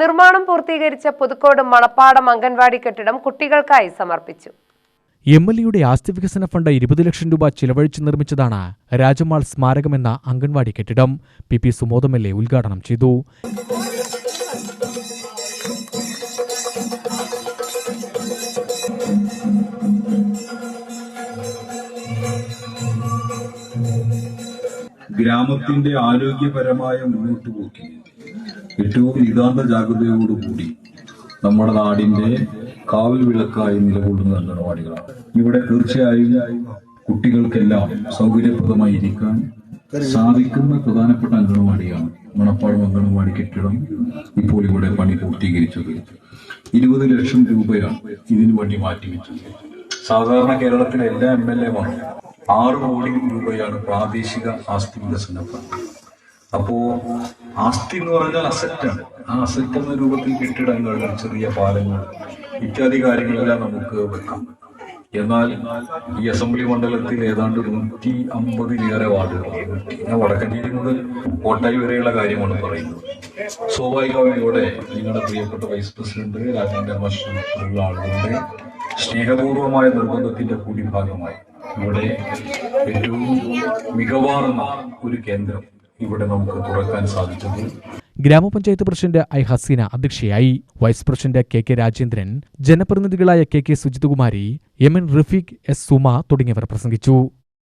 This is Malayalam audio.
നിർമ്മാണം പൂർത്തീകരിച്ച പുതുക്കോട് മണപ്പാടം അംഗൻവാടി കെട്ടിടം കുട്ടികൾക്കായി സമർപ്പിച്ചു. എം എൽ എയുടെ ആസ്തി വികസന ഫണ്ട് ഇരുപത് ലക്ഷം രൂപ ചിലവഴിച്ച് നിർമ്മിച്ചതാണ് രാജമാൾ സ്മാരകമെന്ന അംഗൻവാടി കെട്ടിടം. P P Sumodam L A ഉദ്ഘാടനം ചെയ്തു. ഗ്രാമത്തിന്റെ ആരോഗ്യപരമായ മുന്നോട്ട് പോക്കിന് ഏറ്റവും നിതാന്ത ജാഗ്രതയോടുകൂടി നമ്മുടെ നാടിന്റെ കാവൽ വിളക്കായി നിലകൊള്ളുന്ന അംഗനവാടികളാണ്. ഇവിടെ തീർച്ചയായും കുട്ടികൾക്കെല്ലാം സൗകര്യപ്രദമായി ഇരിക്കാൻ സാധിക്കുന്ന പ്രധാനപ്പെട്ട അംഗനവാടിയാണ് മണപ്പാടം അംഗനവാടി കെട്ടിടം ഇപ്പോൾ ഇവിടെ പണി പൂർത്തീകരിച്ചത്. ഇരുപത് ലക്ഷം രൂപയാണ് ഇതിനു വേണ്ടി മാറ്റിവെച്ചത്. സാധാരണ കേരളത്തിലെ എല്ലാ എം എൽ എമാരും ആറ് കോടി രൂപയാണ് പ്രാദേശിക ആസ്തി വികസന ഫണ്ട്. അപ്പോ ആസ്തി എന്ന് പറഞ്ഞാൽ അസറ്റാണ് ആ അസറ്റ് എന്ന രൂപത്തിൽ കെട്ടിടങ്ങൾ ചെറിയ പാലങ്ങൾ ഇത്യാദി കാര്യങ്ങളെല്ലാം നമുക്ക് വെക്കാം. എന്നാൽ ഈ അസംബ്ലി മണ്ഡലത്തിൽ ഏതാണ്ട് നൂറ്റി അമ്പതിലേറെ വാർഡുകൾ ഞാൻ വടക്കഞ്ചേരി മുതൽ കോട്ടായി വരെയുള്ള കാര്യമാണ് പറയുന്നത്. സ്വാഭാവികമായും ഇവിടെ നിങ്ങളുടെ പ്രിയപ്പെട്ട വൈസ് പ്രസിഡന്റ് രാജേന്ദ്ര ഉൾപ്പെടെയുള്ള ആളുകളുടെ സ്നേഹപൂർവമായ നിർബന്ധത്തിന്റെ കൂടി ഭാഗമായി ഇവിടെ ഏറ്റവും മികവാർന്ന ഒരു കേന്ദ്രം ഇവിടെ നമുക്ക് തുറക്കാൻ സാധിച്ചത്. ഗ്രാമപഞ്ചായത്ത് പ്രസിഡന്റ് ഐ ഹസീന അധ്യക്ഷയായി. Vice president K K Rajendran ജനപ്രതിനിധികളായ K K Sujithakumari M N Rafeeq S Suma തുടങ്ങിയവർ പ്രസംഗിച്ചു.